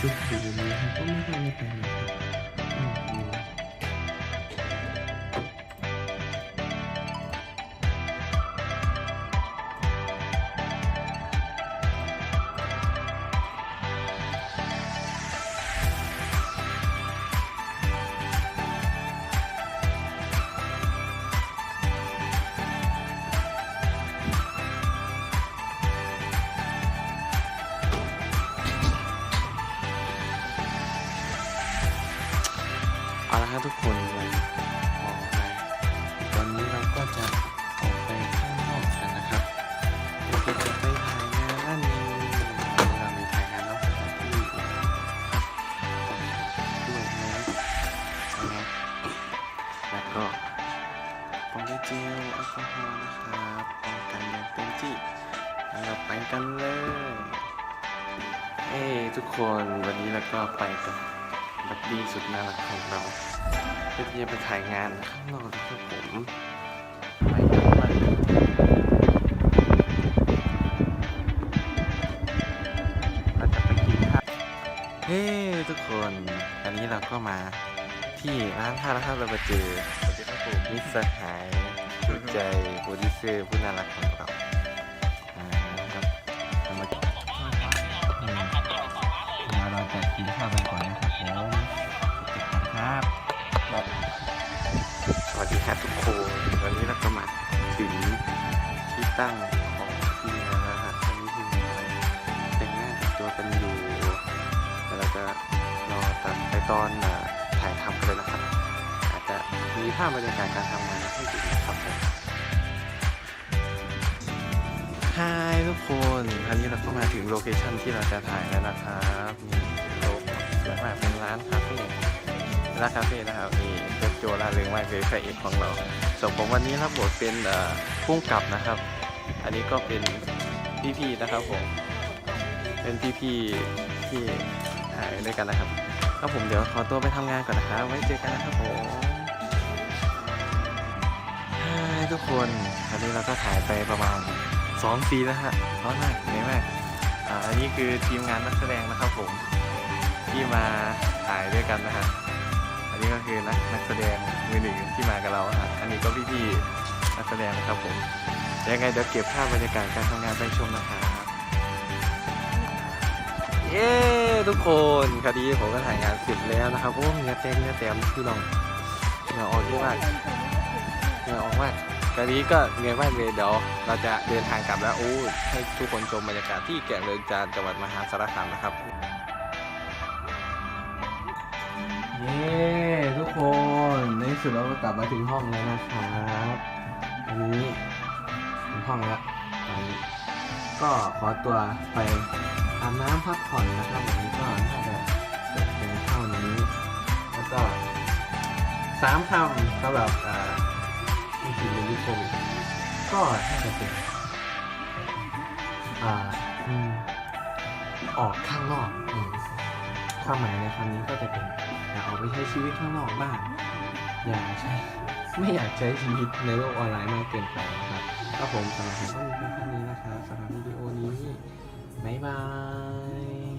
ชุดสีนี้ครับก็ไม่ค่อยได้ เอาละครับทุกคนวันออกไปวันนี้เราก็จะออกไปข้างนอกกันนะครับเราจะไปถ่ายงานนั่นเองวันนี้เรามีถ่ายงานนอกสถานที่ด้วยนะนะครับแล้วก็ปองด้เจลแอลกอฮอล์นะครับป้องกันอย่างเต็มที่เราไปกันเลย เอ้ทุกคนวันนี้เราก็ไปกัน บัดดี้สุดน่ารักของเราเพื่อที่จะไปถ่ายงานข้างนอกนะครับผมไปกันวันเราจะไปกินข้าวเฮ้ทุกคนอันนี้เราก็มาที่ร้านข้าวแล้วครับเราไปเจอมิตรสหายผู้ใจโปรดิวเซอร์ผู้น่ารักของเราอ่านะครับเรามาเราจะกินข้าว ตั้งของทีมงานอันนี้ทีมงานแต่งหน้าแต่งตัวกันอยู่แล้วเราจะรอตัดไปตอนถ่ายทำกันเลยนะครับ อาจจะมีภาพบรรยากาศการทำงานให้ดูนะครับผมฮายทุกคนอันนี้เราก็มาถึงโลเคชั่นที่เราจะถ่ายแล้วนะครับนี่โลสวยมากเป็นร้านคาเฟ่ร้านคาเฟ่นะครับนี่เจ้าโจลาเริงมาเลยพระเอกของเราส่วนผมวันนี้รับบทเป็นพุ่งกับนะครับ อันนี้ก็เป็นพี่ๆนะครับผมเป็นพี่ๆที่ถ่ายด้วยกันนะครับครับผมเดี๋ยวขอตัวไปทำงานก่อนนะครับไว้เจอกันนะครับผมฮายทุกคนอันนี้เราก็ถ่ายไปประมาณสองปีแล้วฮะร้อนมากเหนื่อยมากอ่าอันนี้คือทีมงานนักแสดงนะครับผมที่มาถ่ายด้วยกันนะฮะอันนี้ก็คือนักนักแสดงมือหนึ่งที่มากับเราฮะอันนี้ก็พี่ๆนักแสดงนะครับผม ยังไงเดี๋ยวเก็บภาพบรรยากาศการทำงานไปชมนะครับเย้ทุกคนคดีผมก็ถ่ายงานเสร็จแล้วนะครับโอ้เนื้อเต็มเนื้อเต็มพี่น้องเหงื่อออกเยอะมากเหงื่อออกมากคดีก็เนื่อมากเลยเดี๋ยวเราจะเดินทางกลับแล้วโอ้ให้ทุกคนชมบรรยากาศที่แก่งเรือนจานจังหวัดมหาสารคามนะครับเย้ทุกคนในที่สุดเราก็กลับมาถึงห้องแล้วนะครับอันนี้ ห้องแล้วตอนนี้ก็ขอตัวไปอาบน้ำพักผ่อนนะครับวันนี้ก็น่าจะจบเพียงเท่านี้ แล้วก็สามคำสำหรับอ่าที่กินในยุคโควิดก็น่าจะเป็นอ่าอืมออกข้างนอกความหมายในคำนี้ก็จะเป็นอยาออกไปใช้ชีวิตข้างนอกบ้างอย่าใช้ ไม่อยากใช้ชีวิตในโลกออนไลน์มากเกินไปนะครับก็ผมสำหรับผมก็มีเพียงเท่านี้นะครับสำหรับวิดีโอนี้บ๊ายบาย